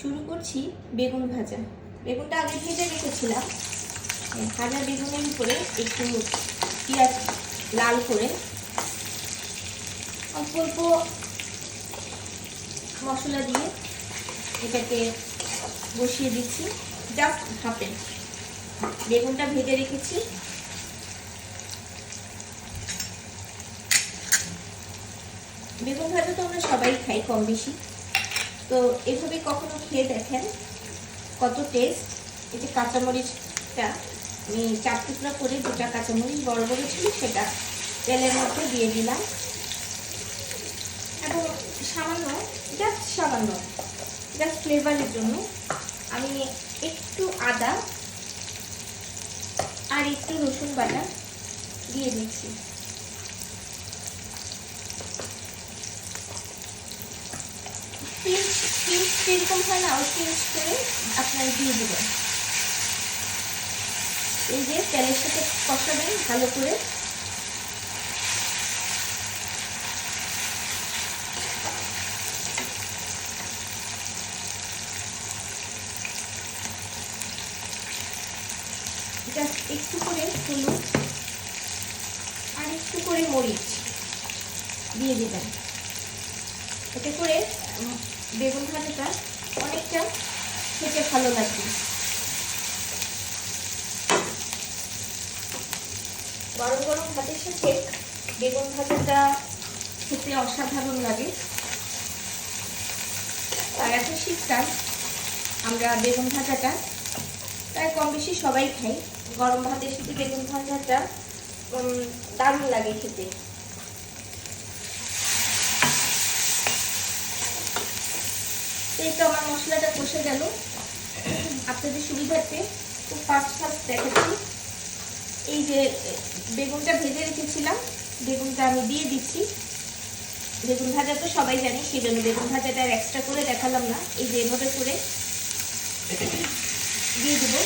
শুরু করছি বেগুন ভাজা। বেগুনটা আগে ভেজে রেখেছিলাম। ভাজা বেগুনের উপরে একটু পেঁয়াজ লাল করে অল্প অল্প মশলা দিয়ে এটাকে বসিয়ে দিচ্ছি জাস্ট ভাপে বেগুনটা ভেজে রেখেছি। বেগুন ভাজা তো আমরা সবাই খাই কম বেশি। তো এভাবে কখনো খেয়ে দেখেন কত টেস্ট যে কাঁচামরিচটা, আমি চার টুকরা করে দুটা কাঁচামরিচ বড় বড় ছিল, সেটা তেলের মধ্যে দিয়ে দিলাম। এবং সামান্য জাস্ট সামান্য জাস্ট ফ্লেভারের জন্য আমি একটু আদা আর একটু রসুন বাটা দিয়ে দিচ্ছি। পিঞ্চ যেরকম হয় না ওই পিঞ্চ করে আপনার দিয়ে দেবেন এই যে তেলের সাথে কষাবেন ভালো করে। জাস্ট একটু করে হলুদ আর একটু করে মরিচ দিয়ে দিবেন। এতে করে বেগুন ভাজাটা অনেকটা খেতে ভালো লাগবে গরম গরম ভাতের সাথে বেগুন ভাজাটা খেতে অসাধারণ লাগে। আর এখন শীতকাল, আমরা বেগুন ভাজাটা প্রায় কম বেশি সবাই খাই। গরম ভাতের সাথে বেগুন ভাজাটা দারুণ লাগে খেতে। এই আমার মশলাটা কষে গেল। আপনাদের সুবিধার্থে খুব ফাস্ট ফাস্ট দেখাচ্ছি। এই যে, বেগুনটা ভেজে রেখেছিলাম, বেগুনটা আমি দিয়ে দিচ্ছি। বেগুন ভাজা তো সবাই জানি সেই জন্য বেগুন ভাজাটা এক্সট্রা করে দেখালাম না। এই যে এভাবে করে দিয়ে দেবো।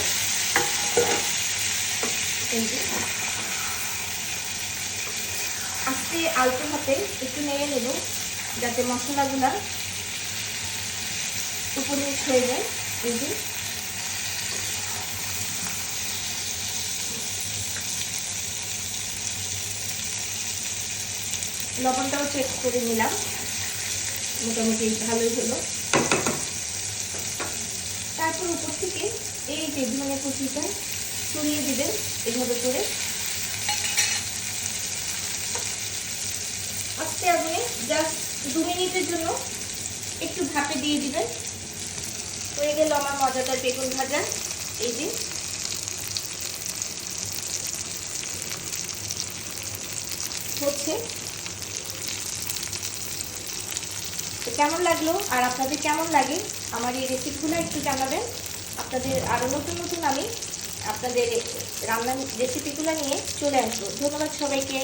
আস্তে আলতো হাতে একটু নেড়ে নেব, যাতে মশলাগুলা উপরে হয়ে যায়, এই যে। লবণটাও চেক করে নিলাম। মোটামুটি ভালোই হলো। তারপর উপর থেকে এই যে ধনে কুচিটা ছড়িয়ে দিবেন, এভাবে করে। আস্তে আগুনে জাস্ট দু মিনিটের জন্য একটু ভাপে দিয়ে দিবেন। হয়ে গেল আমার মজাদার বেগুন ভাজা। এই যে। হচ্ছে। কেমন লাগল? আর আপনাদের কেমন লাগে? আমার এই রেসিপিগুলো একটু জানাবেন। আপনাদের আরও নতুন নতুন আমি আপনাদের রান্নার রেসিপিগুলো নিয়ে চলে আসব। ধন্যবাদ সবাইকে।